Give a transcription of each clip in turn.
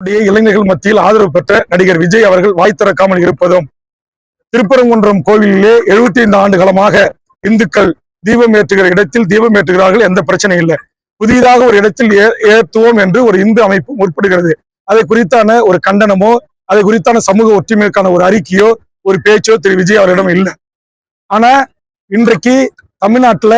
உடைய இளைஞர்கள் மத்தியில் ஆதரவு பெற்ற நடிகர் விஜய் அவர்கள் வாய் திறக்காமல் இருப்பதும் திருப்பரங்குன்றம் கோவிலிலே எழுபத்தி ஐந்து ஆண்டு காலமாக இந்துக்கள் தீபம் ஏற்றுகிற இடத்தில் தீபம் ஏற்றுகிறார்கள் எந்த பிரச்சனையும் இல்லை. புதிதாக ஒரு இடத்தில் ஏற்றுவோம் என்று ஒரு இந்து அமைப்பு முற்படுகிறது. அதை குறித்தான ஒரு கண்டனமோ அது குறித்தான சமூக ஒற்றுமைக்கான ஒரு அறிக்கையோ ஒரு பேச்சோ திரு. விஜய் அவரிடம் இல்லை. ஆனா இன்றைக்கு தமிழ்நாட்டுல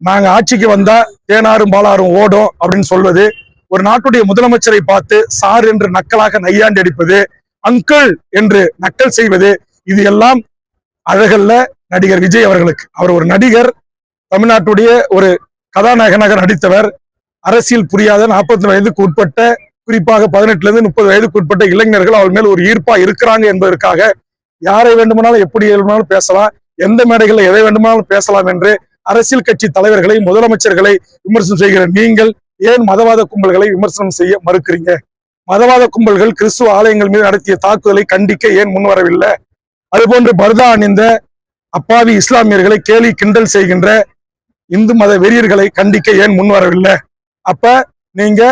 நாங்க ஆட்சிக்கு வந்தா தேனாரும் பாலாரும் ஓடும் அப்படின்னு சொல்வது ஒரு நாட்டுடைய முதலமைச்சரை பார்த்து சார் என்று நக்கலாக நையாண்டி அடிப்பது அங்கிள் என்று நக்கல் செய்வது இது எல்லாம் அழகல்ல நடிகர் விஜய் அவர்களுக்கு. அவர் ஒரு நடிகர் தமிழ்நாட்டுடைய ஒரு கதாநாயகனாக நடித்தவர் அரசியல் புரியாத நாற்பத்தி வயதுக்கு உட்பட்ட குறிப்பாக பதினெட்டுல இருந்து முப்பது வயதுக்கு உட்பட்ட இளைஞர்கள் அவர் மேல் ஒரு ஈர்ப்பா இருக்கிறாங்க என்பதற்காக யாரை வேண்டுமானாலும் எப்படி வேண்டுமானாலும் பேசலாம் எந்த மேடைகளில் எதை வேண்டுமானாலும் பேசலாம் என்று அரசியல் கட்சி தலைவர்களை முதலமைச்சர்களை விமர்சனம் செய்கிற நீங்கள் ஏன் மதவாத கும்பல்களை விமர்சனம் செய்ய மறுக்கிறீங்க? மதவாத கும்பல்கள் கிறிஸ்துவ ஆலயங்கள் மீது நடத்திய தாக்குதலை கண்டிக்க ஏன் முன்வரவில்லை? அதுபோன்று பர்தா அணிந்த அப்பாவி இஸ்லாமியர்களை கேலி கிண்டல் செய்கின்ற இந்து மத வெறியர்களை கண்டிக்க ஏன் முன்வரவில்லை? அப்ப நீங்க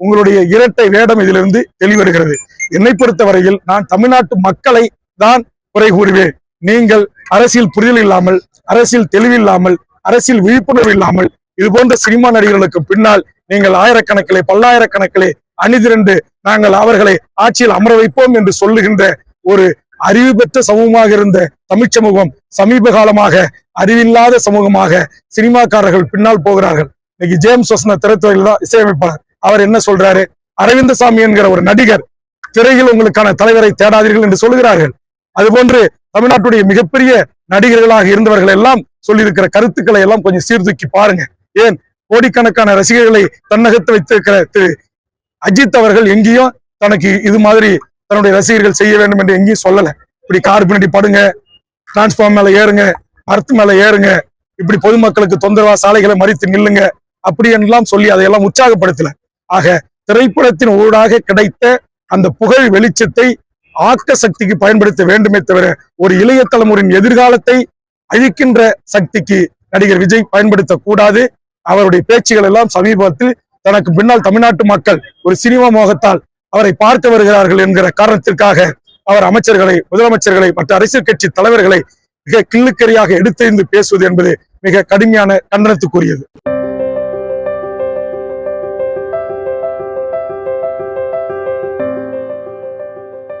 உங்களுடைய இரட்டை வேடம் இதிலிருந்து தெளிவருகிறது என்னை பொறுத்தவரையில் நான் தமிழ்நாட்டு மக்களை தான் குறை கூறுவேன். நீங்கள் அரசியல் புரிதல் இல்லாமல் அரசியல் தெளிவில்லாமல் அரசியல் விழிப்புணர்வு இல்லாமல் இது போன்ற சினிமா நடிகர்களுக்கு பின்னால் நீங்கள் ஆயிரக்கணக்கிலே பல்லாயிரக்கணக்கிலே அணிதிரண்டு நாங்கள் அவர்களை ஆட்சியில் அமர வைப்போம் என்று சொல்லுகின்ற ஒரு அறிவு பெற்ற சமூகமாக இருந்த தமிழ் சமூகம் சமீப காலமாக அறிவில்லாத சமூகமாக சினிமாக்காரர்கள் பின்னால் போகிறார்கள். இன்னைக்கு ஜேம்ஸ் வசன திரைத்துறையில் தான் இசையமைப்பாளர். அவர் என்ன சொல்றாரு? அரவிந்தசாமி என்கிற ஒரு நடிகர் திரையில் உங்களுக்கான தலைவரை தேடாதீர்கள் என்று சொல்லுகிறார்கள். அதுபோன்று தமிழ்நாட்டுடைய மிகப்பெரிய நடிகர்களாக இருந்தவர்கள் எல்லாம் சொல்லியிருக்கிற கருத்துக்களை எல்லாம் கொஞ்சம் சீர்தூக்கி பாருங்க. ஏன்? கோடிக்கணக்கான ரசிகர்களை தன்னகத்து வைத்திருக்கிற திரு அஜித் அவர்கள் எங்கேயும் தனக்கு இது மாதிரி தன்னுடைய ரசிகர்கள் செய்ய வேண்டும் என்று எங்கேயும் சொல்லல. இப்படி கார் பின்னாடி படுங்க டிரான்ஸ்பார்ம் மேல ஏறுங்க மரத்து மேல ஏறுங்க இப்படி பொதுமக்களுக்கு தொந்தரவா சாலைகளை மறித்து நில்லுங்க அப்படி என்றெல்லாம் சொல்லி அதையெல்லாம் உற்சாகப்படுத்தல. ஆக திரைப்படத்தின் ஊடாக கிடைத்த அந்த புகழ் வெளிச்சத்தை ஆக்க சக்திக்கு பயன்படுத்த வேண்டுமே தவிர ஒரு இளைய தலைமுறையின் எதிர்காலத்தை அழிக்கின்ற சக்திக்கு நடிகர் விஜய் பயன்படுத்தக்கூடாது. அவருடைய பேச்சுகள் எல்லாம் சமீபத்தில் தனக்கு பின்னால் தமிழ்நாட்டு மக்கள் ஒரு சினிமா மோகத்தால் அவரை பார்க்க வருகிறார்கள் என்கிற காரணத்திற்காக அவர் அமைச்சர்களை முதலமைச்சர்களை மற்ற அரசியல் கட்சி தலைவர்களை மிக கிள்ளுக்கரியாக எடுத்தறிந்து பேசுவது என்பது மிக கடுமையான கண்டனத்துக்குரியது.